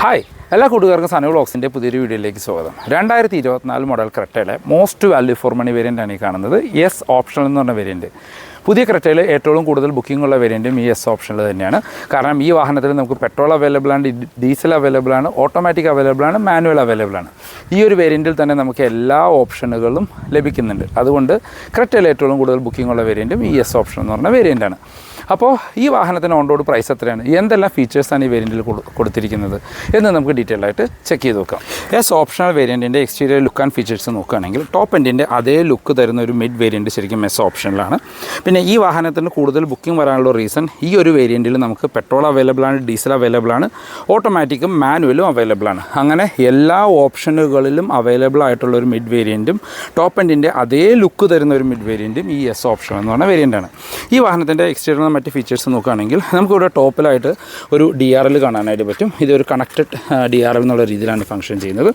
Hi എല്ലാ കൂട്ടുകാർക്കും സനു ബ്ലോഗ്സിന്റെ പുതിയൊരു വീഡിയോയിലേക്ക് സ്വാഗതം. രണ്ടായിരത്തി ഇരുപത്തിനാല് model ക്രെറ്റയുടെ most value for money variant ആണ് ഈ കാണുന്നത്. എസ് ഓപ്ഷൻ എന്ന് പറഞ്ഞ വേരിയന്റ് പുതിയ ക്രെറ്റയിൽ ഏറ്റവും കൂടുതൽ ബുക്കിംഗ് ഉള്ള വേരിയന്റും ഈ എസ് ഓപ്ഷനിൽ തന്നെയാണ്. കാരണം ഈ വാഹനത്തിൽ നമുക്ക് പെട്രോൾ അവൈലബിൾ ആണ് ഡീസൽ അവൈലബിൾ ആണ് ഓട്ടോമാറ്റിക് അവൈലബിൾ ആണ് മാനുവൽ അവൈലബിൾ ആണ്. ഈ ഒരു വേരിയന്റിൽ തന്നെ നമുക്ക് എല്ലാ ഓപ്ഷനുകളും ലഭിക്കുന്നുണ്ട്. അതുകൊണ്ട് ക്രെറ്റയിൽ ഏറ്റവും കൂടുതൽ ബുക്കിംഗ് ഉള്ള വേരിയന്റും ഈ എസ് ഓപ്ഷൻ എന്ന് പറഞ്ഞ വേരിയന്റാണ് അപ്പോൾ ഈ വാഹനത്തിന് ഓൺ റോഡ് പ്രൈസ് എത്രയാണ്? എന്തെല്ലാം ഫീച്ചേഴ്സാണ് ഈ വേരിയന്റിൽ കൊടുത്തിരിക്കുന്നത്? എന്ന് നമുക്ക് ഡീറ്റെയിൽ ആയിട്ട് ചെക്ക് ചെയ്ത് നോക്കാം. എസ് ഓപ്ഷണൽ വേരിയന്റിന്റെ എക്സ്റ്റീരിയർ ലുക്ക് ആൻഡ് ഫീച്ചേഴ്സ് നോക്കുകയാണെങ്കിൽ ടോപ്പ് എൻഡിന്റെ അതേ ലുക്ക് തരുന്ന ഒരു മിഡ് വേരിയന്റ് ശരിക്കും എസ് ഓപ്ഷനിലാണ് പിന്നെ ഈ വാഹനത്തിന് കൂടുതൽ ബുക്കിംഗ് വരാനുള്ള റീസൺ ഈ ഒരു വേരിയന്റിൽ നമുക്ക് പെട്രോൾ അവൈലബിൾ ആണ് ഡീസൽ അവൈലബിൾ ആണ് ഓട്ടോമാറ്റിക്കും മാനുവലും അവൈലബിൾ ആണ്. അങ്ങനെ എല്ലാ ഓപ്ഷനുകളിലും അവൈലബിൾ ആയിട്ടുള്ള ഒരു മിഡ് വേരിയന്റും ടോപ്പ് എൻഡിന്റെ അതേ ലുക്ക് തരുന്ന ഒരു മിഡ് വേരിയന്റും ഈ എസ് ഓപ്ഷൻ എന്ന് പറഞ്ഞ വേരിയന്റാണ് ഈ വാഹനത്തിന്റെ എക്സ്റ്റീരിയർ മറ്റ് ഫീച്ചേഴ്സ് നോക്കുകയാണെങ്കിൽ നമുക്കിവിടെ ടോപ്പിലായിട്ട് ഒരു ഡി ആർ എൽ കാണാനായിട്ട് പറ്റും. ഇതൊരു കണക്റ്റഡ് ഡി ആർ എൽ എന്നുള്ള രീതിയിലാണ് ഫംഗ്ഷൻ ചെയ്യുന്നത്.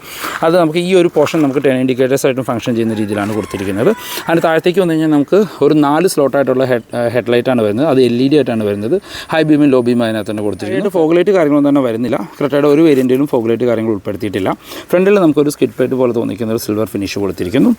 അത് നമുക്ക് ഈ ഒരു പോർഷൻ നമുക്ക് ടെൻ ഇൻഡിക്കേറ്റേഴ്സ് ആയിട്ടും ഫംഗ്ഷൻ ചെയ്യുന്ന രീതിയിലാണ് കൊടുത്തിരിക്കുന്നത്. അതിന് താഴത്തേക്ക് വന്നു കഴിഞ്ഞാൽ നമുക്ക് ഒരു നാല് സ്ലോട്ടായിട്ടുള്ള ഹെഡ് ഹെഡ്ലൈറ്റാണ് വരുന്നത്. അത് എൽ ഇ ഡി ആയിട്ടാണ് വരുന്നത്. ഹൈ ബീമും ലോ ബീമും അതിനകത്ത് തന്നെ കൊടുത്തിരിക്കുന്നത് ഫോഗ്ലൈറ്റ് കാര്യങ്ങളൊന്നും തന്നെ വരുന്നില്ല. ക്രെറ്റയുടെ ഒരു വേരിയന്റിലും ഫോഗ്ലൈറ്റ് കാര്യങ്ങൾ ഉൾപ്പെടുത്തിയിട്ടില്ല. ഫ്രണ്ടിൽ നമുക്കൊരു സ്കിഡ് പേറ്റ് പോലെ തോന്നിക്കുന്ന ഒരു സിൽവർ ഫിനിഷ് കൊടുത്തിരിക്കുന്നു.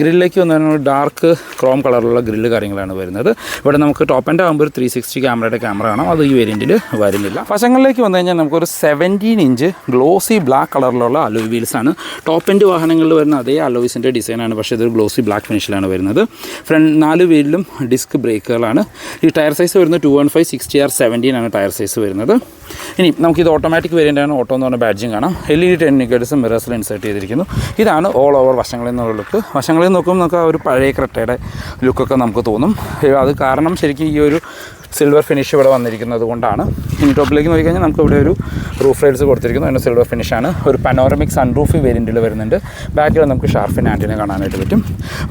ഗ്രില്ലിലേക്ക് വന്നു ഡാർക്ക് ക്രോം കളറുള്ള ഗ്രില്ല് കാര്യങ്ങളാണ് വരുന്നത്. ഇവിടെ നമുക്ക് ടോപ്പ് ആൻഡ് ആകുമ്പോൾ ഒരു ത്രീ സിക്സ്റ്റി ക്യാമറയുടെ ക്യാമറ ആണ് അത് ഈ വേരിയന്റിൽ വരുന്നില്ല. വശങ്ങളിലേക്ക് വന്നു കഴിഞ്ഞാൽ നമുക്കൊരു സെവന്റീൻ ഇഞ്ച് ഗ്ലോസി ബ്ലാക്ക് കളറിലുള്ള അലോയ് വീൽസ് ആണ്. ടോപ്പ് എൻഡ് വാഹനങ്ങളിൽ വരുന്ന അതേ അലോയ്സിന്റെ ഡിസൈനാണ് പക്ഷേ ഇതൊരു ഗ്ലോസി ബ്ലാക്ക് ഫിനിഷിലാണ് വരുന്നത്. ഫ്രണ്ട് നാല് വീലിലും ഡിസ്ക് ബ്രേക്കുകളാണ്. ഈ ടയർ സൈസ് വരുന്നത് two one five sixty R seventeen ആണ് ടയർ സൈസ് വരുന്നത്. ഇനി നമുക്കിത് ഓട്ടോമാറ്റിക് വേരിയന്റ് ആണ്. ഓട്ടോ എന്ന് പറഞ്ഞ ബാഡ്ജിങ് കാണാം. എൽ ഇ ഡി ടെൻ നിക്കേഴ്സും മിറേഴ്സിൽ ഇൻസേർട്ട് ചെയ്തിരിക്കുന്നു. ഇതാണ് ഓൾ ഓവർ വശങ്ങളിൽ നിന്നുള്ള ലുക്ക് വശങ്ങളിൽ നോക്കുമ്പോൾ നമുക്ക് ആ ഒരു പഴയ ക്രെട്ടയുടെ ലുക്കൊക്കെ നമുക്ക് തോന്നും. അത് കാരണം ശരിക്കും ഈ ഒരു സിൽവർ ഫിനിഷ് ഇവിടെ വന്നിരിക്കുന്നത് കൊണ്ടാണ്. ഇനി ടോപ്പിലേക്ക് നോക്കിക്കഴിഞ്ഞാൽ നമുക്ക് ഇവിടെ ഒരു റൂഫ് റൈഡ്സ് കൊടുത്തിരിക്കുന്നു. അതിന് സിൽവർ ഫിനിഷാണ് ഒരു പനോറമിക് സൺറൂഫ് വേരിയന്റിൽ വരുന്നുണ്ട്. ബാക്കിൽ നമുക്ക് ഷാർഫിൻ ആന്റിനെ കാണാനായിട്ട് പറ്റും.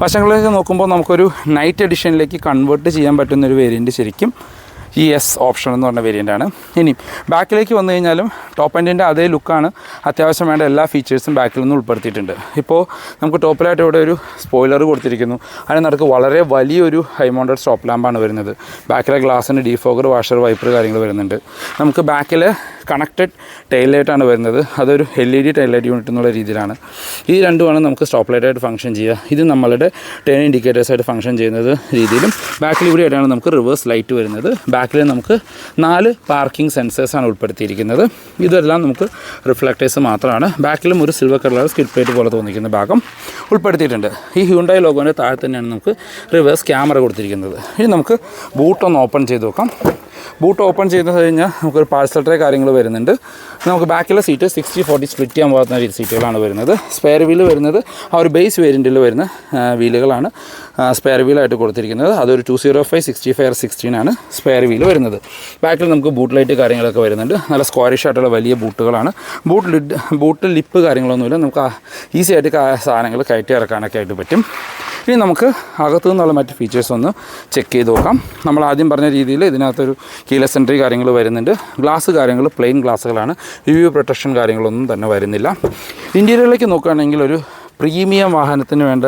വശങ്ങളിലേക്ക് നോക്കുമ്പോൾ നമുക്കൊരു നൈറ്റ് എഡിഷനിലേക്ക് കൺവേർട്ട് ചെയ്യാൻ പറ്റുന്ന ഒരു വേരിയന്റ് ശരിക്കും ഈ എസ് ഓപ്ഷൻ എന്ന് പറഞ്ഞ വേരിയന്റ് ആണ്. ഇനി ബാക്കിലേക്ക് വന്നു കഴിഞ്ഞാലും ടോപ്പ് എൻഡിന്റെ അതേ ലുക്കാണ് അത്യാവശ്യം വേണ്ട എല്ലാ ഫീച്ചേഴ്സും ബാക്കിൽ നിന്ന് ഉൾപ്പെടുത്തിയിട്ടുണ്ട്. ഇപ്പോൾ നമുക്ക് ടോപ്പിലായിട്ട് ഇവിടെ ഒരു സ്പോയിലർ കൊടുത്തിരിക്കുന്നു. അതിന് വളരെ വലിയൊരു ഹൈ മൗണ്ടഡ് സ്റ്റോപ്പ് ലാമ്പാണ് വരുന്നത്. ബാക്കിലെ ഗ്ലാസ്സിന് ഡീഫോഗർ വാഷർ വൈപ്പർ കാര്യങ്ങൾ വരുന്നുണ്ട്. നമുക്ക് ബാക്കിൽ കണക്റ്റഡ് ടെയിൽ ലൈറ്റാണ് വരുന്നത്. അതൊരു L E D tail light unit എന്നുള്ള രീതിയിലാണ്. ഈ രണ്ടുമാണ് നമുക്ക് സ്റ്റോപ്പ് ലൈറ്റായിട്ട് ഫംഗ്ഷൻ ചെയ്യുക. ഇത് നമ്മളുടെ ടേൺ ഇൻഡിക്കേറ്റേഴ്സായിട്ട് ഫംഗ്ഷൻ ചെയ്യുന്നത് രീതിയിലും ആയിട്ടാണ് നമുക്ക് റിവേഴ്സ് ലൈറ്റ് വരുന്നത്. ബാക്കിൽ നമുക്ക് നാല് പാർക്കിംഗ് സെൻസേഴ്സാണ് ഉൾപ്പെടുത്തിയിരിക്കുന്നത്. ഇതെല്ലാം നമുക്ക് റിഫ്ലക്റ്റേഴ്സ് മാത്രമാണ്. ബാക്കിലും ഒരു സിൽവർ കളർ സ്കിഡ് പ്ലേറ്റ് പോലെ തോന്നിക്കുന്ന ഭാഗം ഉൾപ്പെടുത്തിയിട്ടുണ്ട്. ഈ ഹ്യൂണ്ടായി ലോഗോന്റെ താഴെ തന്നെയാണ് നമുക്ക് റിവേഴ്സ് ക്യാമറ കൊടുത്തിരിക്കുന്നത്. ഇനി നമുക്ക് ബൂട്ടൊന്ന് ഓപ്പൺ ചെയ്ത് നോക്കാം. ബൂട്ട് ഓപ്പൺ ചെയ്ത് കഴിഞ്ഞാൽ നമുക്കൊരു പാഴ്സൽ ട്രേ കാര്യങ്ങൾ വരുന്നുണ്ട്. നമുക്ക് ബാക്കിലെ സീറ്റ് സിക്സ്റ്റി ഫോർട്ടി സ്പ്ലിറ്റ് ചെയ്യാൻ പോകുന്ന സീറ്റുകളാണ് വരുന്നത്. സ്പെയർ വീൽ വരുന്നത്. ആ ഒരു ബേസ് വേരിയന്റിൽ വരുന്ന വീലുകളാണ് സ്പെയർ വീലായിട്ട് കൊടുത്തിരിക്കുന്നത്. അതൊരു two zero five sixty five sixteen ആണ് സ്പെയർ വീൽ വരുന്നത്. ബാക്കിൽ നമുക്ക് ബൂട്ട് ലൈറ്റ് കാര്യങ്ങളൊക്കെ വരുന്നുണ്ട്. നല്ല സ്ക്വാരിഷ് ആയിട്ടുള്ള വലിയ ബൂട്ടുകളാണ്. ബൂട്ട് ലിഡ് ബൂട്ട് ലിപ്പ് കാര്യങ്ങളൊന്നുമില്ല. നമുക്ക് ഈസി ആയിട്ട് സാധനങ്ങൾ കയറ്റി ഇറക്കാനൊക്കെ ആയിട്ട് പറ്റും. ഇനി നമുക്ക് അകത്തു നിന്നുള്ള മറ്റ് ഫീച്ചേഴ്സ് ഒന്ന് ചെക്ക് ചെയ്ത് നോക്കാം. നമ്മൾ ആദ്യം പറഞ്ഞ രീതിയിൽ ഇതിനകത്തൊരു കീലസ് എൻട്രി കാര്യങ്ങൾ വരുന്നുണ്ട്. ഗ്ലാസ് കാര്യങ്ങൾ പ്ലെയിൻ ഗ്ലാസ്സുകളാണ് റിവ്യൂ പ്രൊട്ടക്ഷൻ കാര്യങ്ങളൊന്നും തന്നെ വരുന്നില്ല. ഇന്റീരിയറിലേക്ക് നോക്കുകയാണെങ്കിൽ ഒരു പ്രീമിയം വാഹനത്തിന് വേണ്ട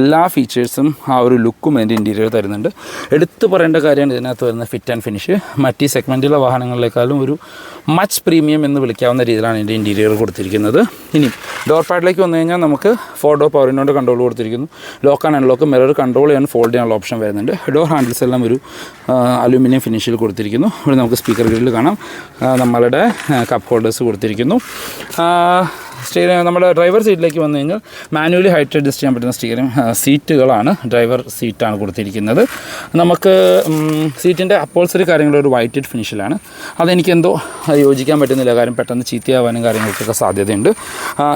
എല്ലാ ഫീച്ചേഴ്സും ആ ഒരു ലുക്കും അതിന്റെ ഇന്റീരിയർ തരുന്നുണ്ട്. എടുത്തു പറയേണ്ട കാര്യമാണ് ഇതിനകത്ത് വരുന്ന ഫിറ്റ് ആൻഡ് ഫിനിഷ് മറ്റ് സെഗ്മെന്റിലെ വാഹനങ്ങളിലേക്കാളും ഒരു മച്ച് പ്രീമിയം എന്ന് വിളിക്കാവുന്ന രീതിയിലാണ് ഇതിന്റെ ഇന്റീരിയർ കൊടുത്തിരിക്കുന്നത്. ഇനി ഡോർ പാഡിലേക്ക് വന്നു കഴിഞ്ഞാൽ നമുക്ക് ഫോർ ഡോർ പവറിനോട് കൺട്രോൾ കൊടുത്തിരിക്കുന്നു. Lock and unlock mirror control ചെയ്യാൻ ഫോൾഡ് ചെയ്യാനുള്ള ഓപ്ഷൻ വരുന്നുണ്ട്. ഡോർ ഹാൻഡിൽസ് എല്ലാം ഒരു അലൂമിനിയം ഫിനിഷിൽ കൊടുത്തിരിക്കുന്നു. ഇവിടെ നമുക്ക് സ്പീക്കർ ഗ്രിഡിൽ കാണാം. നമ്മളുടെ കപ്പ് ഹോൾഡേഴ്സ് കൊടുത്തിരിക്കുന്നു. സ്റ്റീറിംഗ് നമ്മുടെ ഡ്രൈവർ സീറ്റിലേക്ക് വന്നു കഴിഞ്ഞാൽ മാനുവലി ഹൈറ്റ് അഡ്ജസ്റ്റ് ചെയ്യാൻ പറ്റുന്ന സ്റ്റിയറിംഗ് സീറ്റുകളാണ്. ഡ്രൈവർ സീറ്റാണ് കൊടുത്തിരിക്കുന്നത്. നമുക്ക് സീറ്റിന്റെ അപ്പോൾസറി കാര്യങ്ങൾ ഒരു വൈറ്റഡ് ഫിനിഷിലാണ്. അതെനിക്കെന്തോ യോജിക്കാൻ പറ്റുന്നില്ല. കാര്യം പെട്ടെന്ന് ചീത്തയാവാനും കാര്യങ്ങൾക്കൊക്കെ സാധ്യതയുണ്ട്.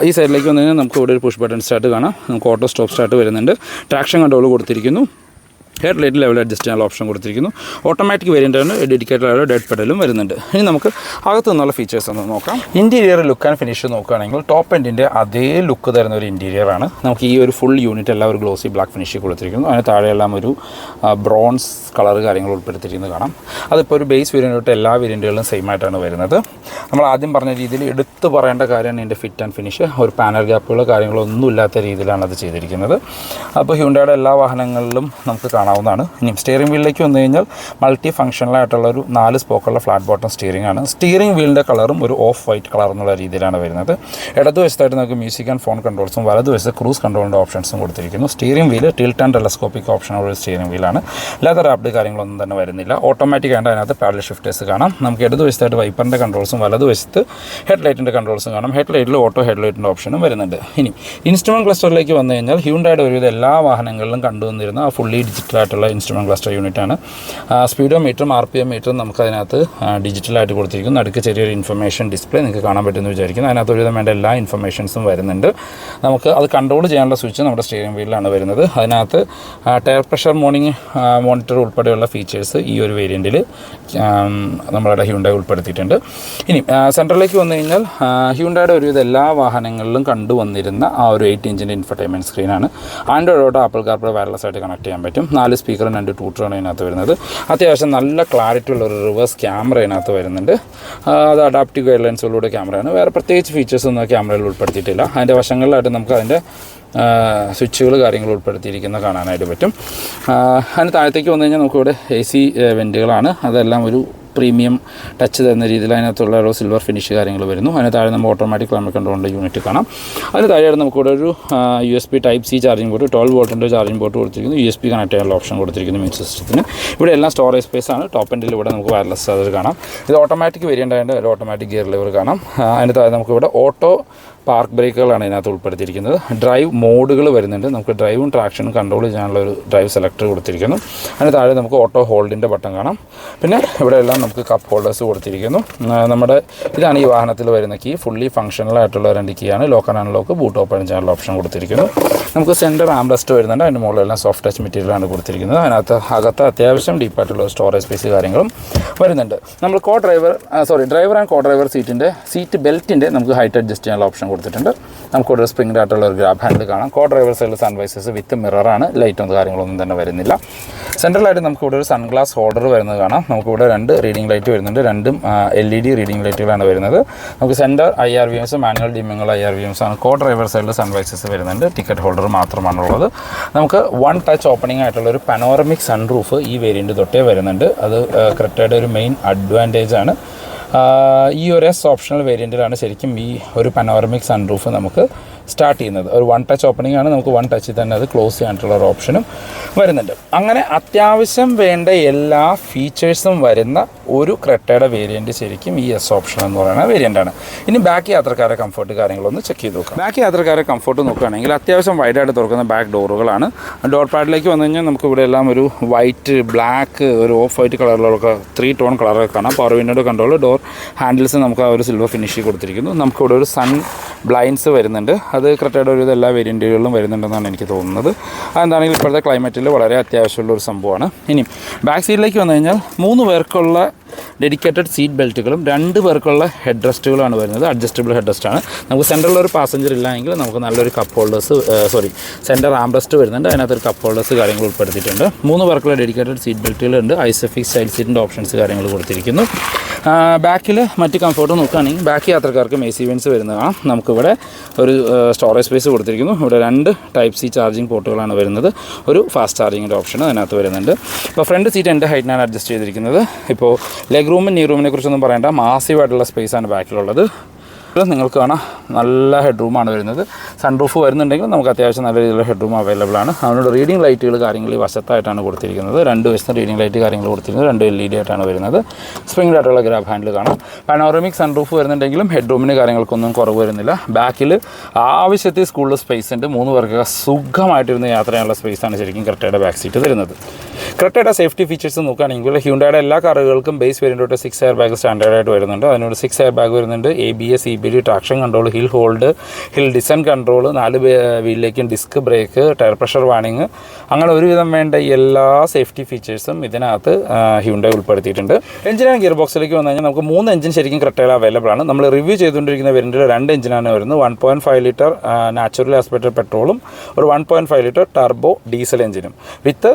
ഈ സൈഡിലേക്ക് വന്നു കഴിഞ്ഞാൽ നമുക്ക് ഇവിടെ ഒരു പുഷ് ബട്ടൺ സ്റ്റാർട്ട് കാണാം. നമുക്ക് ഓട്ടോ സ്റ്റോപ്പ് സ്റ്റാർട്ട് വരുന്നുണ്ട്. ട്രാക്ഷൻ കൺട്രോൾ കൊടുത്തിരിക്കുന്നു. ഹെഡ് ലൈറ്റ് ലെവൽ അഡ്ജസ്റ്റ് ചെയ്യാനുള്ള ഓപ്ഷൻ കൊടുത്തിരിക്കുന്നു. ഓട്ടോമാറ്റിക് വേരിയന്റാണ് ഡെഡിക്കേറ്റഡ് ആയ ഡെഡ് പെഡലും വരുന്നുണ്ട്. ഇനി നമുക്ക് അകത്തു നിന്നുള്ള ഫീച്ചേഴ്സ് ഒന്ന് നോക്കാം. ഇന്റീരിയർ ലുക്ക് ആൻഡ് ഫിനിഷ് നോക്കുകയാണെങ്കിൽ ടോപ്പ് എൻഡിന്റെ അതേ ലുക്ക് തരുന്ന ഒരു ഇന്റീരിയർ ആണ്. നമുക്ക് ഈ ഒരു ഫുൾ യൂണിറ്റ് എല്ലാം ഒരു ഗ്ലോസി ബ്ലാക്ക് ഫിനിഷ് കൊടുത്തിരിക്കുന്നു. അതിന് താഴെയെല്ലാം ഒരു ബ്രോൺസ് കളർ കാര്യങ്ങൾ ഉൾപ്പെടുത്തിയിരിക്കുന്നത് കാണാം. അതിപ്പോൾ ഒരു ബേസ് വേരിയന്റ് തൊട്ട് എല്ലാ വേരിയന്റുകളും സെയിം ആയിട്ടാണ് വരുന്നത്. നമ്മൾ ആദ്യം പറഞ്ഞ രീതിയിൽ എടുത്തു പറയേണ്ട കാര്യമാണ് ഇതിന്റെ ഫിറ്റ് ആൻഡ് ഫിനിഷ് ഒരു പാനൽ ഗ്യാപ്പുകളോ കാര്യങ്ങളോ ഇല്ലാത്ത രീതിയിലാണ് അത് ചെയ്തിരിക്കുന്നത്. അപ്പോൾ ഹ്യൂണ്ടയുടെ എല്ലാ വാഹനങ്ങളിലും നമുക്ക് കാണാൻ കാണാവുന്നതാണ്. ഇനി സ്റ്റിയറിംഗ് വീലിലേക്ക് വന്നു കഴിഞ്ഞാൽ മൾട്ടി ഫംഗ്ഷണലായിട്ടുള്ള ഒരു നാല് സ്പോക്കുള്ള ഫ്ലാറ്റ് ബോട്ടം സ്റ്റിയറിംഗ് ആണ്. സ്റ്റിയറിംഗ് വീലിന്റെ കളറും ഒരു ഓഫ് വൈറ്റ് കളർ എന്നുള്ള രീതിയിലാണ് വരുന്നത്. ഇടതുവശത്തായിട്ട് നമുക്ക് മ്യൂസിക് ആൻഡ് ഫോൺ കൺട്രോൾസും വലതുവശത്ത് ക്രൂസ് കൺട്രോളിന്റെ ഓപ്ഷൻസും കൊടുത്തിരിക്കുന്നു. Steering wheel tilt and telescopic ഓപ്ഷനുള്ള steering വീലാണ് ലെതർ ആപ്ഡ് കാര്യങ്ങളൊന്നും തന്നെ വരുന്നില്ല. ഓട്ടോമാറ്റിക് ആയിട്ട് അതിനകത്ത് പാഡൽ ഷിഫ്റ്റേഴ്സ് കാണാം. നമുക്ക് ഇടതുവശത്തായിട്ട് വൈപ്പറിന്റെ കൺട്രോൾസും വലതുവശത്ത് ഹെഡ് ലൈറ്റിന്റെ കൺട്രോൾസും കാണാം. ഹെഡ് ലൈറ്റിൽ ഓട്ടോ ഹെഡ് ലൈറ്റിന്റെ ഓപ്ഷനും വരുന്നുണ്ട്. ഇനി ഇൻസ്ട്രുമെന്റ് ക്ലസ്റ്ററിലേക്ക് വന്നു കഴിഞ്ഞാൽ ഹ്യൂണ്ടായിട്ട് ഒരുവിധ എല്ലാ വാഹനങ്ങളിലും കണ്ടുവന്നിരുന്ന ആ ഫുള്ളി ഡിജിറ്റലായിട്ടുള്ള ഇൻസ്ട്രുമെന്റ് ക്ലസ്റ്റർ യൂണിറ്റാണ് സ്പീഡോ മീറ്ററും ആർ പി എം മീറ്ററും നമുക്ക് അതിനകത്ത് ഡിജിറ്റലായിട്ട് കൊടുത്തിരിക്കുന്നു. നടുക്ക് ചെറിയൊരു ഇൻഫർമേഷൻ ഡിസ്പ്ലേ നിങ്ങൾക്ക് കാണാൻ പറ്റുമെന്ന് വിചാരിക്കുന്നു. അതിനകത്ത് ഒരുവിധം വേണ്ട എല്ലാ ഇൻഫർമേഷൻസും വരുന്നുണ്ട്. നമുക്ക് അത് കൺട്രോൾ ചെയ്യാനുള്ള സ്വിച്ച് നമ്മുടെ സ്റ്റിയറിംഗ് വീലിലാണ് വരുന്നത്. അതിനകത്ത് ടയർ പ്രഷർ മോണിംഗ് മോണിറ്റർ ഉൾപ്പെടെയുള്ള ഫീച്ചേഴ്സ് ഈ ഒരു വേരിയന്റിൽ നമ്മളുടെ ഹ്യൂണ്ടായി ഉൾപ്പെടുത്തിയിട്ടുണ്ട്. ഇനി സെൻട്രലിലേക്ക് വന്നു കഴിഞ്ഞാൽ ഹ്യൂണ്ടായുടെ ഒരുവിധ എല്ലാ വാഹനങ്ങളിലും കണ്ടുവന്നിരുന്ന ആ ഒരു എയ്റ്റ് ഇഞ്ചിന്റെ ഇൻഫർടൈൻമെന്റ് സ്ക്രീനാണ് ആൻഡ്രോയിഡോട്ട് ആപ്പിൾ കാർപ്രോ വയർലെസ് ആയിട്ട് കണക്ട് ചെയ്യാൻ പറ്റും. നാല് സ്പീക്കറും രണ്ട് ട്യൂട്ടറാണ് ഇതിനകത്ത് വരുന്നത്. അത്യാവശ്യം നല്ല ക്ലാരിറ്റി ഉള്ള ഒരു റിവേഴ്സ് ക്യാമറ ഇതിനകത്ത് വരുന്നുണ്ട്. അത് അഡാപ്റ്റീവ് ഗൈഡ് ലൈൻസുകളുടെ ക്യാമറയാണ്. വേറെ പ്രത്യേകിച്ച് ഫീച്ചേഴ്സ് ഒന്നും ക്യാമറയിൽ ഉൾപ്പെടുത്തിയിട്ടില്ല. അതിന്റെ വശങ്ങളിലായിട്ട് നമുക്ക് അതിന്റെ സ്വിച്ചുകൾ കാര്യങ്ങൾ ഉൾപ്പെടുത്തിയിരിക്കുന്ന കാണാനായിട്ട് പറ്റും. അതിന് താഴത്തേക്ക് വന്നു കഴിഞ്ഞാൽ നമുക്കിവിടെ എ സി വെന്റുകളാണ് അതെല്ലാം ഒരു പ്രീമിയം ടച്ച് തരുന്ന രീതിയിൽ അതിനകത്തുള്ള ഒരു സിൽവർ ഫിനിഷ് കാര്യങ്ങൾ വരുന്നു. അതിന് താഴെ നമ്മൾ ഓട്ടോമാറ്റിക് ക്ലൈമറ്റ് കൺട്രോളിന്റെ യൂണിറ്റ് കാണാം. അതിന് താഴെയാണ് നമുക്കിവിടെ ഒരു U S B type C charging port twelve വോൾട്ടിന്റെ charging port കൊടുത്തിരിക്കുന്നു. യു എസ് പി കണക്ട് ചെയ്യാനുള്ള ഓപ്ഷൻ കൊടുത്തിരിക്കുന്നു മീൻ സിസ്റ്റത്തിന് ഇവിടെ എല്ലാം സ്റ്റോറേജ് സ്പേസ് ആണ്. ടോപ്പ് എൻഡിൽ ഇവിടെ നമുക്ക് വയർലെസ് ചാർജർ കാണാം. ഇത് ഓട്ടോമാറ്റിക് വേരിയന്റ് ഒരു ഓട്ടോമാറ്റിക് ഗിയർ ലിവർ കാണാം. അതിന് താഴെ നമുക്കിവിടെ ഓട്ടോ പാർക്ക് ബ്രേക്കുകളാണ് ഇതിനകത്ത് ഉൾപ്പെടുത്തിയിരിക്കുന്നത്. ഡ്രൈവ് മോഡുകൾ വരുന്നുണ്ട്. നമുക്ക് ഡ്രൈവും ട്രാക്ഷനും കൺട്രോൾ ചെയ്യാനുള്ള ഒരു ഡ്രൈവ് സെലക്ടർ കൊടുത്തിരിക്കുന്നു. അതിന് താഴെ നമുക്ക് ഓട്ടോ ഹോൾഡിന്റെ ബട്ടൺ കാണാം. പിന്നെ ഇവിടെ എല്ലാം നമുക്ക് കപ്പ് ഹോൾഡേഴ്സ് കൊടുത്തിരിക്കുന്നു. നമ്മുടെ ഇതാണ് ഈ വാഹനത്തിൽ വരുന്ന കീ ഫുള്ളി ഫങ്ഷണൽ ആയിട്ടുള്ള രണ്ട് കീ ആണ്. Lock and unlock boot open ചെയ്യാനുള്ള ഓപ്ഷൻ കൊടുത്തിരിക്കുന്നു. നമുക്ക് സെന്റർ ആംബ്ലസ്റ്റ് വരുന്നുണ്ട്. അതിന്റെ മുകളിലെല്ലാം സോഫ്റ്റ് ടച്ച് മെറ്റീരിയലാണ് കൊടുത്തിരിക്കുന്നത്. അതിനകത്ത് അകത്ത് അത്യാവശ്യം ഡീപ്പായിട്ടുള്ള സ്റ്റോറേജ് സ്പേസ് കാര്യങ്ങളും വരുന്നുണ്ട്. നമ്മൾ co driver sorry driver and co driver സീറ്റിന്റെ സീറ്റ് ബെൽറ്റിന്റെ നമുക്ക് ഹൈറ്റ് അഡ്ജസ്റ്റ് ചെയ്യാനുള്ള ഓപ്ഷൻ കൊടുത്തിട്ടുണ്ട്. നമുക്കിവിടെ ഒരു സ്പ്രിംഗ് ആയിട്ടുള്ള ഒരു ഗ്രാബ് ഹാൻഡിൽ കാണാം. കോ ഡ്രൈവർ സൈഡിൽ സൺവൈസസ് വിത്ത് മിററാണ് ലൈറ്റൊന്നും കാര്യങ്ങളൊന്നും തന്നെ വരുന്നില്ല. സെൻട്രലായിട്ട് നമുക്കിവിടെ ഒരു സൺഗ്ലാസ് ഹോൾഡർ വരുന്നത് കാണാം. നമുക്കിവിടെ രണ്ട് റീഡിംഗ് ലൈറ്റ് വരുന്നുണ്ട്. രണ്ടും എൽ ഇ ഡി റീഡിംഗ് ലൈറ്റുകളാണ് വരുന്നത്. നമുക്ക് centre I R V Ms manual ഡിമ്മിങ്ങൾ I R V Ms ആണ്. കോ ഡ്രൈവർ സൈഡിൽ സൺ സൺവൈസസ് വരുന്നുണ്ട്. ടിക്കറ്റ് ഹോൾഡർ മാത്രമാണുള്ളത്. നമുക്ക് വൺ ടച്ച് ഓപ്പണിംഗ് ആയിട്ടുള്ള ഒരു പനോറമിക് സൺറൂഫ് ഈ വേരിയന്റ് തൊട്ടേ വരുന്നുണ്ട്. അത് ക്രെറ്റയുടെ ഒരു മെയിൻ അഡ്വാന്റേജ് ആണ്. ഈ ഒരു എസ് ഓപ്ഷണൽ വേരിയന്റിലാണ് ശരിക്കും ഈ ഒരു പനോറമിക് സൺറൂഫ് നമുക്ക് സ്റ്റാർട്ട് ചെയ്യുന്നത്. ഒരു വൺ ടച്ച് ഓപ്പണിംഗ് ആണ്. നമുക്ക് വൺ ടച്ചിൽ തന്നെ അത് ക്ലോസ് ചെയ്യാനായിട്ടുള്ള ഒരു ഓപ്ഷനും വരുന്നുണ്ട്. അങ്ങനെ അത്യാവശ്യം വേണ്ട എല്ലാ ഫീച്ചേഴ്സും വരുന്ന ഒരു ക്രെട്ടയുടെ വേരിയന്റ് ശരിക്കും ഈ എസ് ഓപ്ഷൻ എന്ന് പറയുന്ന വേരിയന്റ് ആണ്. ഇനി ബാക്ക് യാത്രക്കാരെ കംഫർട്ട് കാര്യങ്ങളൊന്ന് ചെക്ക് ചെയ്ത് നോക്കാം. ബാക്ക് യാത്രക്കാരെ കംഫർട്ട് നോക്കുകയാണെങ്കിൽ അത്യാവശ്യം വൈഡായിട്ട് തുറക്കുന്ന ബാക്ക് ഡോറുകളാണ് ഡോർ പാഡിലേക്ക് വന്നു കഴിഞ്ഞാൽ നമുക്ക് ഇവിടെ എല്ലാം ഒരു വൈറ്റ് ബ്ലാക്ക് ഒരു ഓഫ് വൈറ്റ് കളറിലൊക്കെ ത്രീ ടോൺ കളറൊക്കെ കാണാം. പവർ വിൻഡോയുടെ കൺട്രോൾ ഡോർ ഹാൻഡിൽസ് നമുക്ക് ആ ഒരു സിൽവർ ഫിനിഷ് കൊടുത്തിരിക്കുന്നു. നമുക്കിവിടെ ഒരു സൺ ബ്ലൈൻഡ്സ് വരുന്നുണ്ട്. അത് ക്രെറ്റയുടെ ഒരു എല്ലാ വേരിയന്റുകളിലും വരുന്നുണ്ടെന്നാണ് എനിക്ക് തോന്നുന്നത്. അതെന്താണെങ്കിലും ഇപ്പോഴത്തെ ക്ലൈമറ്റിൽ വളരെ അത്യാവശ്യമുള്ള ഒരു സംഭവമാണ്. ഇനി ബാക്ക് സീറ്റിലേക്ക് വന്നു കഴിഞ്ഞാൽ മൂന്ന് പേർക്കുള്ള ഡെഡിക്കേറ്റഡ് സീറ്റ് ബെൽറ്റുകളും രണ്ട് പേർക്കുള്ള ഹെഡ് റെസ്റ്റുകളാണ് വരുന്നത്. അഡ്ജസ്റ്റബിൾ ഹെഡ് റെസ്റ്റാണ്. നമുക്ക് സെന്ററിൽ ഒരു പാസഞ്ചർ ഇല്ലായെങ്കിൽ നമുക്ക് നല്ലൊരു cup holders sorry centre rest വരുന്നുണ്ട്. അതിനകത്തൊരു കപ്പ് ഹോൾഡേഴ്സ് കാര്യങ്ങൾ ഉൾപ്പെടുത്തിയിട്ടുണ്ട്. മൂന്ന് പേർക്കുള്ള ഡെഡിക്കേറ്റഡ് സീറ്റ് ബെൽറ്റുകളുണ്ട്. ഐസഫിക് സൈഡ് സീറ്റിന്റെ ഓപ്ഷൻസ് കാര്യങ്ങൾ കൊടുത്തിരിക്കുന്നു. ബാക്കിൽ മറ്റ് കംഫർട്ട് നോക്കുകയാണെങ്കിൽ ബാക്കി യാത്രക്കാർക്ക് സി വെൻസ് വരുന്നതാണ് നമുക്കിവിടെ ഒരു സ്റ്റോറേജ് സ്പേസ് കൊടുത്തിരിക്കുന്നു. ഇവിടെ രണ്ട് ടൈപ്പ് സി ചാർജിങ് പോർട്ടുകളാണ് വരുന്നത്. ഒരു ഫാസ്റ്റ് ചാർജിങ്ങിന്റെ ഓപ്ഷൻ അതിനകത്ത് വരുന്നുണ്ട്. ഇപ്പോൾ ഫ്രണ്ട് സീറ്റ് എന്റെ ഹൈറ്റിനാണ് അഡ്ജസ്റ്റ് ചെയ്തിരിക്കുന്നത്. ഇപ്പോൾ ലെഗ് റൂമും നീ റൂമിനെ കുറിച്ചൊന്നും പറയേണ്ട. മാസീവായിട്ടുള്ള സ്പേസാണ് ബാക്കിലുള്ളത്. നിങ്ങൾക്ക് കാണാം നല്ല ഹെഡ് റൂമാണ് വരുന്നത്. സൺറൂഫ് വരുന്നുണ്ടെങ്കിൽ നമുക്ക് അത്യാവശ്യം നല്ല രീതിയിലുള്ള ഹെഡ് റൂം അവൈലബിൾ ആണ്. അതിനോട് റീഡിംഗ് ലൈറ്റുകൾ കാര്യങ്ങൾ ഈ വശത്തായിട്ടാണ് കൊടുത്തിരിക്കുന്നത്. രണ്ട് വശത്ത് റീഡിംഗ് ലൈറ്റ് കാര്യങ്ങൾ കൊടുത്തിരിക്കുന്നത്. രണ്ട് എൽ ഇ ഡി ആയിട്ടാണ് വരുന്നത്. സ്പ്രിംഗ് ആയിട്ടുള്ള ഗ്രാബ് ഹാൻഡിൽ കാണാം. പാനോറമിക് സൺറൂഫ് വരുന്നുണ്ടെങ്കിലും ഹെഡ് റൂമിന് കാര്യങ്ങൾക്കൊന്നും കുറവ് വരുന്നില്ല. ബാക്കിൽ ആവശ്യത്തിൽ സ്കൂളിൽ സ്പേസ് ഉണ്ട്. മൂന്ന് പേർക്ക് സുഖമായിട്ടിരുന്ന് യാത്ര ചെയ്യാനുള്ള സ്പേസാണ് ശരിക്കും കറക്റ്റായിട്ട് ബാക്ക് സീറ്റ് തരുന്നത്. ക്രെറ്റയുടെ സേഫ്റ്റി ഫീച്ചേഴ്സ് നോക്കുകയാണെങ്കിൽ ഹ്യൂണ്ടയുടെ എല്ലാ കാറുകൾക്കും base variant six air bag സ്റ്റാൻഡേർഡായിട്ട് വരുന്നുണ്ട്. അതിനോട് സിക്സ് എയർ ബാഗ് വരുന്നുണ്ട്. A B S E B D traction control hill hold hill descent control നാല് വീലിലേക്കും ഡിസ്ക് ബ്രേക്ക് ടയർ പ്രഷർ വാണിങ് അങ്ങനെ ഒരുവിധം വേണ്ട എല്ലാ സേഫ്റ്റി ഫീച്ചേഴ്സും ഇതിനകത്ത് ഹ്യൂണ്ടായി ഉൾപ്പെടുത്തിയിട്ടുണ്ട്. എഞ്ചിനാണ് ഗിയർ ബോക്സിലേക്ക് വന്നു കഴിഞ്ഞാൽ നമുക്ക് മൂന്ന് എഞ്ചിൻ ശരിക്കും ക്രെട്ടയിൽ അവൈലബിൾ ആണ്. നമ്മൾ റിവ്യൂ ചെയ്തുകൊണ്ടിരിക്കുന്ന വേരിയന്റിൽ രണ്ട് എഞ്ചിനാണ് വരുന്നത്. One point five litre natural aspirated പെട്രോളും ഒരു one point five litre turbo diesel എഞ്ചിനും with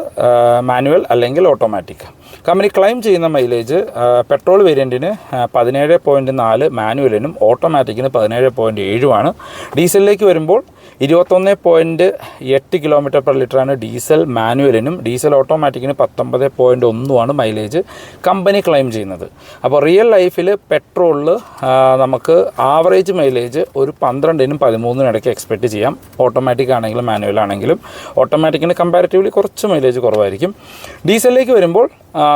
manual അല്ലെങ്കിൽ ഓട്ടോമാറ്റിക് കമ്പനി ക്ലെയിം ചെയ്യുന്ന മൈലേജ് പെട്രോൾ വേരിയന്റിന് പതിനേഴ് പോയിന്റ് നാല് മാനുവലിനും ഓട്ടോമാറ്റിക്കിന് പതിനേഴ് പോയിന്റ് ഏഴുമാണ്. ഡീസലിലേക്ക് വരുമ്പോൾ ഇരുപത്തൊന്ന് പോയിന്റ് എട്ട് കിലോമീറ്റർ പെർ ലിറ്ററാണ് ഡീസൽ മാനുവലിനും. ഡീസൽ ഓട്ടോമാറ്റിക്കിന് പത്തൊമ്പത് പോയിന്റ് ഒന്നുമാണ് മൈലേജ് കമ്പനി ക്ലെയിം ചെയ്യുന്നത്. അപ്പോൾ റിയൽ ലൈഫിൽ പെട്രോളിൽ നമുക്ക് ആവറേജ് മൈലേജ് ഒരു പന്ത്രണ്ടിനും പതിമൂന്നിനും ഇടയ്ക്ക് എക്സ്പെക്റ്റ് ചെയ്യാം. ഓട്ടോമാറ്റിക് ആണെങ്കിലും മാനുവൽ ആണെങ്കിലും. ഓട്ടോമാറ്റിക്കിന് കമ്പാരിറ്റീവ്ലി കുറച്ച് മൈലേജ് കുറവായിരിക്കും. ഡീസലിലേക്ക് വരുമ്പോൾ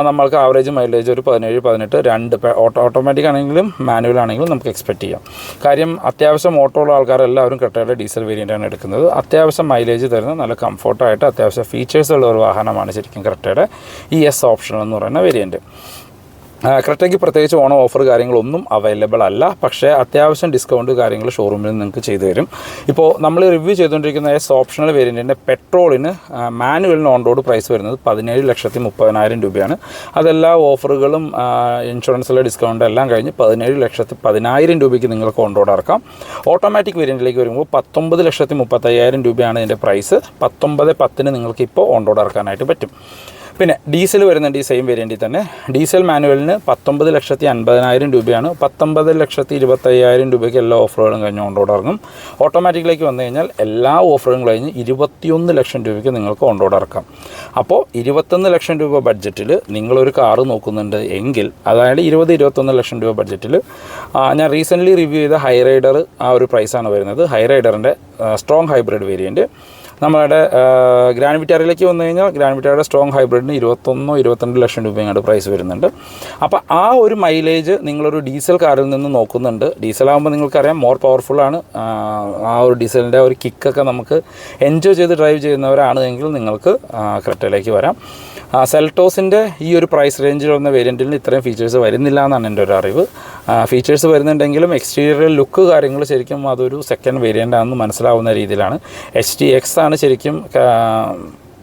നമ്മൾക്ക് ആവറേജ് മൈലേജ് ഒരു പതിനേഴ് പതിനെട്ട് രണ്ട് ഓട്ടോ ഓട്ടോമാറ്റിക് ആണെങ്കിലും മാനുവൽ ആണെങ്കിലും നമുക്ക് എക്സ്പെക്റ്റ് ചെയ്യാം. കാര്യം അത്യാവശ്യം ഓട്ടോ ഉള്ള ആൾക്കാരെല്ലാവരും കെട്ടയുടെ ഡീസൽ വേരിയന്റാണ് എടുക്കുന്നത്. അത്യാവശ്യം മൈലേജ് തരുന്ന നല്ല കംഫർട്ടായിട്ട് അത്യാവശ്യം ഫീച്ചേഴ്സ് ഉള്ള ഒരു വാഹനമാണ് ശരിക്കും കെട്ടയുടെ ഈ എസ് ഓപ്ഷൻ എന്ന് പറയുന്ന വേരിയന്റ് ക്രെറ്റയ്ക്ക് പ്രത്യേകിച്ച് ഓണം ഓഫർ കാര്യങ്ങളൊന്നും അവൈലബിൾ അല്ല. പക്ഷേ അത്യാവശ്യം ഡിസ്കൗണ്ട് കാര്യങ്ങൾ ഷോറൂമിൽ നിങ്ങൾക്ക് ചെയ്തു തരും. ഇപ്പോൾ നമ്മൾ റിവ്യൂ ചെയ്തുകൊണ്ടിരിക്കുന്ന എസ് ഓപ്ഷണൽ വേരിയന്റിന്റെ പെട്രോളിന് മാനുവലിന് ഓൺ റോഡ് പ്രൈസ് വരുന്നത് പതിനേഴ് ലക്ഷത്തി മുപ്പതിനായിരം രൂപയാണ്. അതെല്ലാ ഓഫറുകളും ഇൻഷുറൻസിലെ ഡിസ്കൗണ്ട് എല്ലാം കഴിഞ്ഞ് പതിനേഴ് ലക്ഷത്തി പതിനായിരം രൂപയ്ക്ക് നിങ്ങൾക്ക് ഓൺ റോഡ് ഇറക്കാം ഓട്ടോമാറ്റിക് വേരിയന്റിലേക്ക് വരുമ്പോൾ പത്തൊമ്പത് ലക്ഷത്തി മുപ്പത്തയ്യായിരം രൂപയാണ് ഇതിന്റെ പ്രൈസ് പത്തൊമ്പത് പത്തിന് നിങ്ങൾക്ക് ഇപ്പോൾ ഓൺ റോഡ് ഇറക്കാനായിട്ട് പറ്റും. പിന്നെ ഡീസൽ വരുന്നുണ്ട് ഈ സെയിം വേരിയന്റിൽ തന്നെ ഡീസൽ മാനുവലിന് പത്തൊമ്പത് ലക്ഷത്തി അൻപതിനായിരം രൂപയാണ്. പത്തൊമ്പത് ലക്ഷത്തി ഇരുപത്തയ്യായിരം രൂപയ്ക്ക് എല്ലാ ഓഫറുകളും കഴിഞ്ഞ് കൊണ്ടോട് ഇറങ്ങും. ഓട്ടോമാറ്റിക്കിലേക്ക് വന്നു കഴിഞ്ഞാൽ എല്ലാ ഓഫറുകളും കഴിഞ്ഞ് ഇരുപത്തിയൊന്ന് ലക്ഷം രൂപയ്ക്ക് നിങ്ങൾക്ക് കൊണ്ടോട് ഇറക്കാം. അപ്പോൾ ഇരുപത്തൊന്ന് ലക്ഷം രൂപ ബഡ്ജറ്റിൽ നിങ്ങളൊരു കാറ് നോക്കുന്നുണ്ട് എങ്കിൽ അതായത് ഇരുപത് ഇരുപത്തൊന്ന് ലക്ഷം രൂപ ബഡ്ജറ്റിൽ ഞാൻ റീസെന്റ്ലി റിവ്യൂ ചെയ്ത ഹൈ റൈഡർ ആ ഒരു പ്രൈസാണ് വരുന്നത്. ഹൈ റൈഡറിന്റെ സ്ട്രോങ് ഹൈബ്രിഡ് വേരിയന്റ് നമ്മളുടെ ഗ്രാൻഡ് വിറ്റാറിലേക്ക് വന്നു കഴിഞ്ഞാൽ ഗ്രാൻഡ് വിറ്റാറിയുടെ സ്ട്രോങ് ഹൈബ്രിഡിന് ഇരുപത്തൊന്നോ ഇരുപത്തിരണ്ട് ലക്ഷം രൂപയും പ്രൈസ് വരുന്നുണ്ട്. അപ്പോൾ ആ ഒരു മൈലേജ് നിങ്ങളൊരു ഡീസൽ കാറിൽ നിന്ന് നോക്കുന്നുണ്ട്. ഡീസലാകുമ്പോൾ നിങ്ങൾക്കറിയാം മോർ പവർഫുള്ളാണ് ആ ഒരു ഡീസലിന്റെ ഒരു കിക്കൊക്കെ നമുക്ക് എൻജോയ് ചെയ്ത് ഡ്രൈവ് ചെയ്യുന്നവരാണ് എങ്കിൽ നിങ്ങൾക്ക് ക്രെറ്റയിലേക്ക് വരാം. സെൽട്ടോസിന്റെ ഈ ഒരു പ്രൈസ് റേഞ്ചിൽ വന്ന വേരിയന്റിൽ ഇത്രയും ഫീച്ചേഴ്സ് വരുന്നില്ല എന്നാണ് എന്റെ ഒരു അറിവ്. ഫീച്ചേഴ്സ് വരുന്നുണ്ടെങ്കിലും എക്സ്റ്റീരിയർ ലുക്ക് കാര്യങ്ങൾ ശരിക്കും അതൊരു സെക്കൻഡ് വേരിയന്റ് ആണെന്ന് മനസ്സിലാവുന്ന രീതിയിലാണ്. എച്ച് ടി എക്സ് ആണ് ശരിക്കും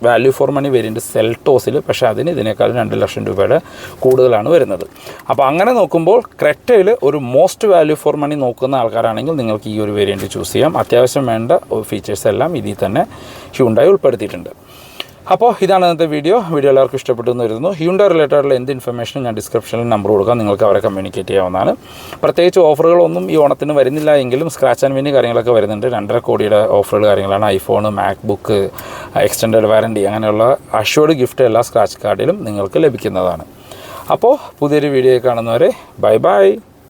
വാല്യൂ ഫോർ മണി വേരിയന്റ് സെൽട്ടോസിൽ പക്ഷേ അതിന് ഇതിനേക്കാളും രണ്ട് ലക്ഷം രൂപയുടെ കൂടുതലാണ് വരുന്നത്. അപ്പോൾ അങ്ങനെ നോക്കുമ്പോൾ ക്രെറ്റയിൽ ഒരു മോസ്റ്റ് വാല്യൂ ഫോർ മണി നോക്കുന്ന ആൾക്കാരാണെങ്കിൽ നിങ്ങൾക്ക് ഈ ഒരു വേരിയന്റ് ചൂസ് ചെയ്യാം. അത്യാവശ്യം വേണ്ട ഫീച്ചേഴ്സ് എല്ലാം ഇതിൽ തന്നെ ഹ്യൂണ്ടായി ഉൾപ്പെടുത്തിയിട്ടുണ്ട്. അപ്പോൾ ഇതാണ് ഇന്നത്തെ വീഡിയോ വീഡിയോ എല്ലാവർക്കും ഇഷ്ടപ്പെട്ടു എന്ന് വരുന്നു ഹ്യൂണ്ട റിലേറ്റഡുള്ള എന്ത് ഇൻഫർമേഷനും ഞാൻ ഡിസ്ക്രിപ്ഷനിൽ നമ്പർ കൊടുക്കാം. നിങ്ങൾക്ക് അവരെ കമ്മ്യൂണിക്കേറ്റ് ചെയ്യാവുന്നതാണ്. പ്രത്യേകിച്ച് ഓഫറുകളൊന്നും ഈ ഓണത്തിന് വരുന്നില്ല എങ്കിലും സ്ക്രാച്ച് ആൻഡ് വിന് കാര്യങ്ങളൊക്കെ വരുന്നുണ്ട്. രണ്ടര കോടിയുടെ ഓഫറുകൾ കാര്യങ്ങളാണ്. IPhone MacBook warranty warranty അങ്ങനെയുള്ള അഷ്വേർഡ് ഗിഫ്റ്റ് എല്ലാ സ്ക്രാച്ച് കാർഡിലും നിങ്ങൾക്ക് ലഭിക്കുന്നതാണ്. അപ്പോൾ പുതിയൊരു വീഡിയോ കാണുന്നവരെ ബൈ ബൈ